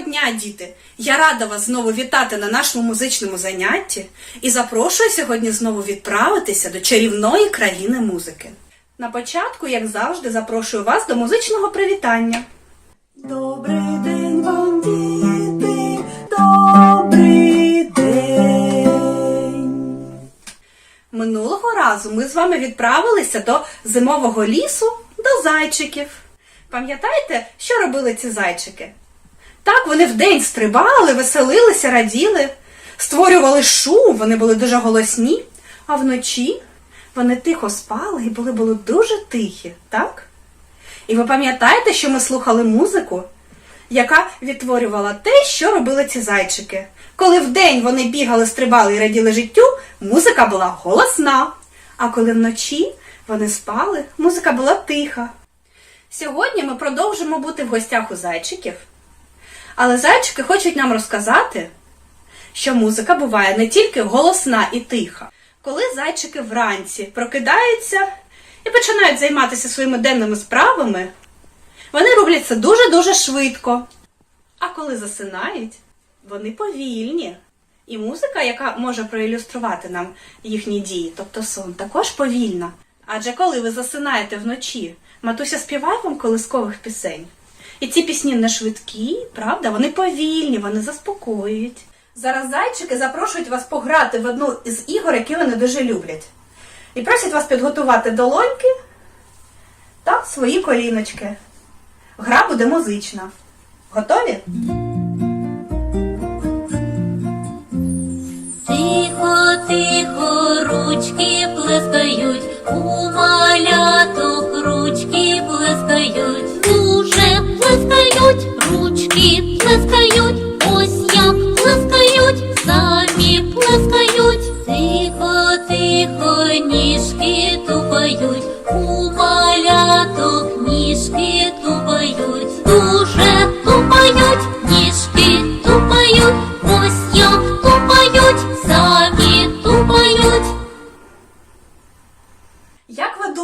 діти! Я рада вас знову вітати на нашому музичному занятті і запрошую сьогодні знову відправитися до чарівної країни музики. На початку, як завжди, запрошую вас до музичного привітання. Добрий день вам, діти! Добрий день! Минулого разу ми з вами відправилися до зимового лісу до зайчиків. Пам'ятаєте, що робили ці зайчики? Так, вони вдень стрибали, веселилися, раділи, створювали шум, вони були дуже голосні, а вночі вони тихо спали і були, були дуже тихі, так? І ви пам'ятаєте, що ми слухали музику, яка відтворювала те, що робили ці зайчики. Коли вдень вони бігали, стрибали і раділи життю, музика була голосна. А коли вночі вони спали, музика була тиха. Сьогодні ми продовжимо бути в гостях у зайчиків. Але зайчики хочуть нам розказати, що музика буває не тільки голосна і тиха. Коли зайчики вранці прокидаються і починають займатися своїми денними справами, вони роблять це дуже-дуже швидко. А коли засинають, вони повільні. І музика, яка може проілюструвати нам їхні дії, тобто сон, також повільна. Адже коли ви засинаєте вночі, матуся співає вам колискових пісень. І ці пісні не швидкі, правда? Вони повільні, вони заспокоюють. Зараз зайчики запрошують вас пограти в одну із ігор, які вони дуже люблять. І просять вас підготувати долоньки та свої коліночки. Гра буде музична. Готові? Тихо, тихо, ручки плескають,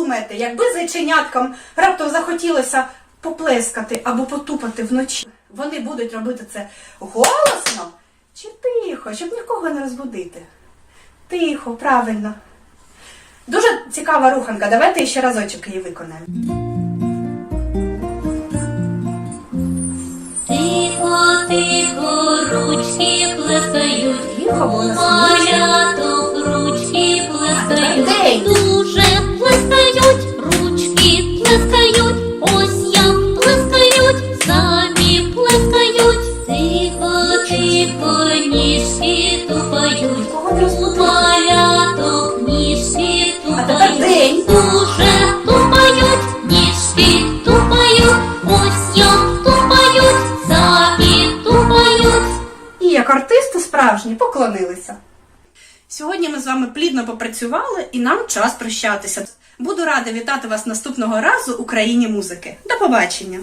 думаєте, якби зайченяткам раптом захотілося поплескати або потупати вночі, вони будуть робити це голосно чи тихо, щоб нікого не розбудити? Тихо, правильно. Дуже цікава руханка. Давайте ще разочок її виконаємо. Тихо, тихо, ручки плескають, Тихо, у маляток ручки плескають, ніжки тупають, Кого не у розбудити? маляток ніжки А тепер день. дуже тупають, ніжки тупають, ось як тупають, самі тупають. І як артисти справжні поклонилися. Сьогодні ми з вами плідно попрацювали і нам час прощатися. Буду рада вітати вас наступного разу у країні музики. До побачення!